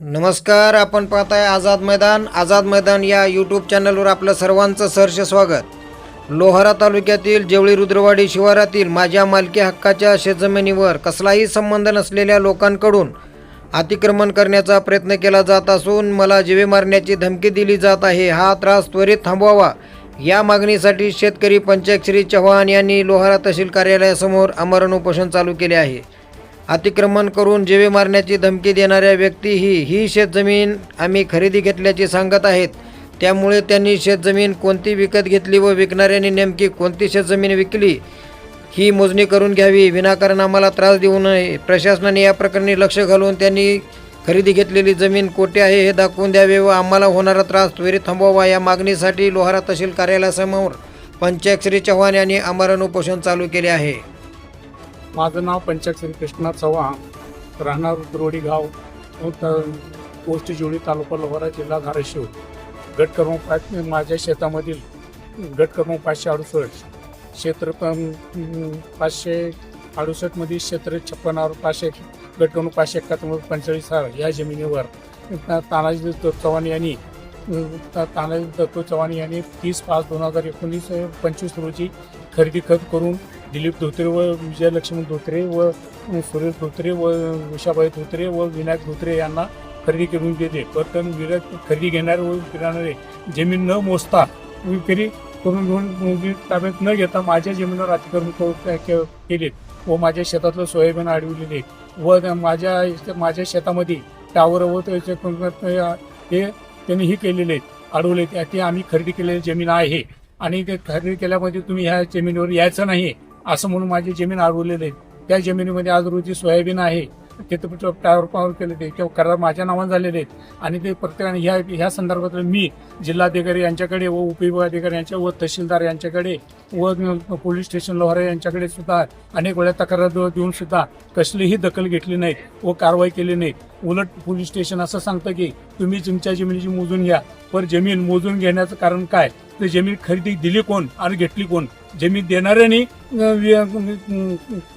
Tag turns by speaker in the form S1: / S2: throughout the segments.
S1: नमस्कार आपण पाहताय आझाद मैदान. आझाद मैदान या यूट्यूब चॅनलवर आपलं सर्वांचं सहर्ष स्वागत. लोहारा तालुक्यातील जेवळी रुद्रवाडी शिवारातील माझ्या मालकी हक्काच्या शेतजमिनीवर कसलाही संबंध नसलेल्या लोकांकडून अतिक्रमण करण्याचा प्रयत्न केला जात असून मला जीवे मारण्याची धमकी दिली जात आहे. हा त्रास त्वरित थांबवावा. या मागणीसाठी शेतकरी पंचायत श्री चव्हाण यांनी लोहारा तहसील कार्यालयासमोर आमरण उपोषण चालू केले आहे. अतिक्रमण करून जीवे मारण्याची धमकी देणाऱ्या व्यक्ती ही ही शेतजमीन आम्ही खरेदी घेतल्याचे सांगत आहेत. त्यामुळे त्यांनी शेतजमीन कोणती विकत घेतली व विकणाऱ्यांनी नेमकी कोणती शेतजमीन विकली ही मोजणी करून घ्यावी. विनाकारण आम्हाला त्रास देऊ नये. प्रशासनाने या प्रकरणी लक्ष घालून त्यांनी खरेदी घेतलेली जमीन कोठे आहे हे दाखवून द्यावे व आम्हाला होणारा त्रास त्वरित थांबवावा. या मागणीसाठी लोहारा तहसील कार्यालयासमोर पंचायत श्री चव्हाण यांनी आमरण उपोषण चालू केले आहे.
S2: माझं नाव पंचायत श्री कृष्णा चव्हाण. राहणार द्रोडी गाव उ- जोडी तालुका लोहारा जिल्हा धाराशिव. गट क्रमांक पाच माझ्या शेतामधील गट क्रमांक पाचशे अडुसष्ट. क्षेत्र पाचशे अडुसष्टमध्ये क्षेत्र छप्पन्न पाचशे गट क्रमांक पाचशे एकाहत्तर पंचेचाळीस हा या जमिनीवर. तानाजी दत्त चव्हाण यांनी तानाजी दत्तो चव्हाण यांनी तीस पाच दोन हजार एकोणीस पंचवीस रोजी खरेदी खत करून दिलीप धोत्रे व विजयलक्ष्मी धोत्रे व सुरेश धोत्रे व उषाबाई धोत्रे व विनायक धोत्रे यांना खरेदी करून देते. परतन विरत खरेदी घेणारे व फिरणारे जमीन न मोजता विक्री करून घेऊन ताब्यात न घेता माझ्या जमिनीवर अतिक्रमण के- केले व माझ्या शेतातलं सोयाबीन अडविलेले व माझ्या माझ्या शेतामध्ये टावर व त्याचे हे त्यांनी हे केलेले आहेत, अडवले. ते आम्ही खरेदी केलेली जमीन आहे आणि ते खरेदी केल्यामध्ये तुम्ही ह्या जमिनीवर यायचं नाही. असं म्हणून माझी जमीन अडवलेली आहे. त्या जमिनीमध्ये आज रोजी सोयाबीन आहे. तिथं टावर पावर केले ते. किंवा करार माझ्या नावाने झालेले आहेत. आणि ते प्रत्येकाने ह्या ह्या संदर्भात मी जिल्हाधिकारी यांच्याकडे व उपविभागाधिकारी यांच्या व तहसीलदार यांच्याकडे व पोलीस स्टेशन लोहारे यांच्याकडे सुद्धा अनेक वेळा तक्रार देऊन सुद्धा कसलीही दखल घेतली नाही व कारवाई केली नाही. उलट पोलीस स्टेशन असं सांगतं की तुम्ही तुमच्या जमिनीची मोजून घ्या. पर जमीन मोजून घेण्याचं कारण काय? तर जमीन खरेदी दिली कोण आणि घेतली कोण? जे मी देणाऱ्यांनी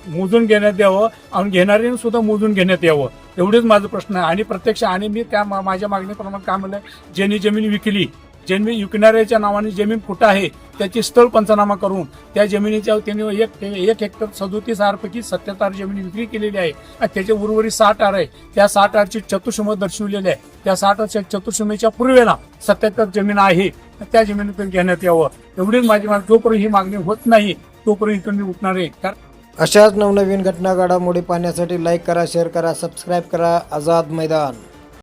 S2: मोजून घेण्यात यावं आणि घेणाऱ्यांनी सुद्धा मोजून घेण्यात यावं. एवढेच माझं प्रश्न आहे. आणि प्रत्यक्ष आणि मी त्या मा- माझ्या मागणीप्रमाणे काय म्हणलं ज्यांनी जमीन विकली जमीन विकणाऱ्याच्या नावाने जमीन कुठं आहे त्याची स्थळ पंचनामा करून त्या जमिनीच्या त्यांनी एक एक हेक्टर सदोतीस आरपैकी सत्याहत्तर जमीन विक्री केलेली आहे. आणि त्याचे उर्वरित साठ आर आहे. त्या साठ आरची चतुष्म दर्शवलेली आहे. त्या साठ आरच्या चतुष्मेच्या पूर्वेला सत्याहत्तर जमीन आहे. त्या जमिनीतून घेण्यात यावं. एवढीच माझी मागणी जोपर्यंत ही मागणी होत नाही तोपर्यंत मी उठणार आहे. कारण
S1: अशाच नवनवीन घटना घडामोडी पाहण्यासाठी लाईक करा शेअर करा सबस्क्राईब करा. आझाद मैदान.